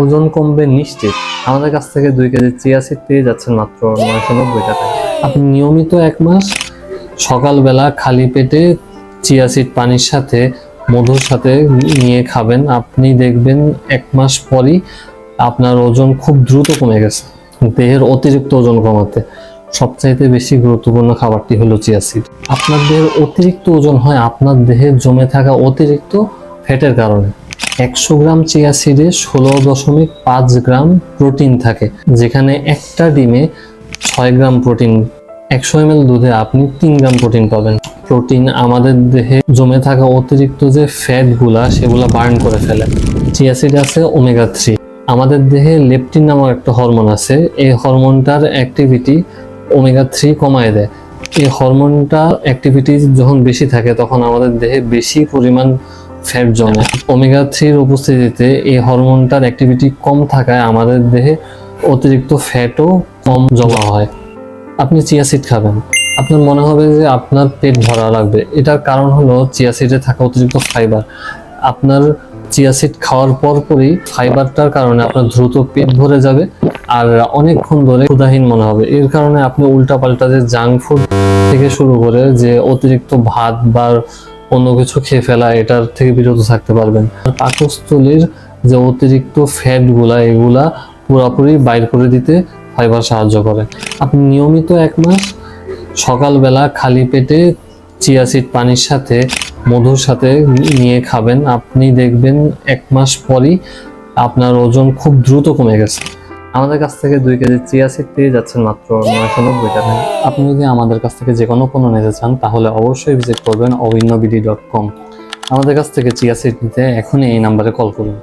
ওজন কমবে নিশ্চিত। আমাদের কাছ থেকে দুই কেজি চিয়া সিড পেয়ে যাচ্ছেন মাত্র নয়শো নব্বই টাকায় আপনি নিয়মিত এক মাস সকালবেলা খালি পেটে চিয়া সিড পানির সাথে, মধুর সাথে নিয়ে খাবেন। আপনি দেখবেন এক মাস পরই আপনার ওজন খুব দ্রুত কমে গেছে। দেহের অতিরিক্ত ওজন কমাতে। সবচাইতে বেশি গুরুত্বপূর্ণ খাবারটি হলো চিয়া সিড আপনার দেহের অতিরিক্ত ওজন হয় আপনার দেহে জমে থাকা অতিরিক্ত ফ্যাটের কারণে। একশো গ্রাম চিয়া সিডে ষোলো দশমিক পাঁচ গ্রাম প্রোটিন থাকে, যেখানে একটা ডিমে ছয় গ্রাম প্রোটিন, একশো এম দুধে আপনি তিন গ্রাম প্রোটিন পাবেন। প্রোটিন আমাদের দেহে জমে থাকা অতিরিক্ত যে ফ্যাটগুলা, সেগুলা বার্ন করে ফেলে। চিয়া সিডে আছে ওমেগা থ্রি। আমাদের দেহে লেপটিন নামক একটা হরমোন আছে, এই হরমোনটার অ্যাক্টিভিটি ওমেগা থ্রি কমায় দেয়। এই হরমোনটা অ্যাক্টিভিটি যখন বেশি থাকে, তখন আমাদের দেহে বেশি পরিমাণ ফ্যাট জমে। ওমেগা থ্রির উপস্থিতিতে এই হরমোনটার অ্যাক্টিভিটি কম থাকায় আমাদের দেহে অতিরিক্ত ফ্যাটও কম জমা হয়। আপনি চিয়া সিড খাবেন। আপনার মনে হবে যে আপনার পেট ভরা লাগবে। এটার কারণ হলো চিয়া সিডে থাকা অতিরিক্ত ফাইবার আপনার চিয়া সিড খাওয়ার পরপরই ফাইবারটার কারণে আপনার দ্রুত পেট ভরে যাবে আর অনেকক্ষণ ধরে ক্ষুধাহীন মনে হবে। এর কারণে আপনি উল্টাপাল্টা যে জাঙ্ক ফুড থেকে শুরু করে যে অতিরিক্ত ভাত বা অন্য কিছু খেয়ে ফেলা, এটার থেকে বিরত থাকতে পারবেন। পাকস্থলীর যে অতিরিক্ত ফ্যাটগুলা, এগুলা পুরোপুরি বাইর করে দিতে ফাইবার সাহায্য করে। আপনি নিয়মিত এক মাস সকালবেলা খালি পেটে চিয়া সিড পানির সাথে, মধুর সাথে নিয়ে খাবেন। আপনি দেখবেন এক মাস পরই আপনার ওজন খুব দ্রুত কমে গেছে। আমাদের কাছ থেকে দুই কেজি চিয়া সিড পেয়ে যাচ্ছেন মাত্র নয়শো নব্বই টাকায় আপনি যদি আমাদের কাছ থেকে যে কোনো পণ্য নিতে চান, তাহলে অবশ্যই ভিজিট করবেন অভিন্ন বিডি ডট কম আমাদের কাছ থেকে চিয়া সিড নিতে এখনই এই নাম্বারে কল করুন।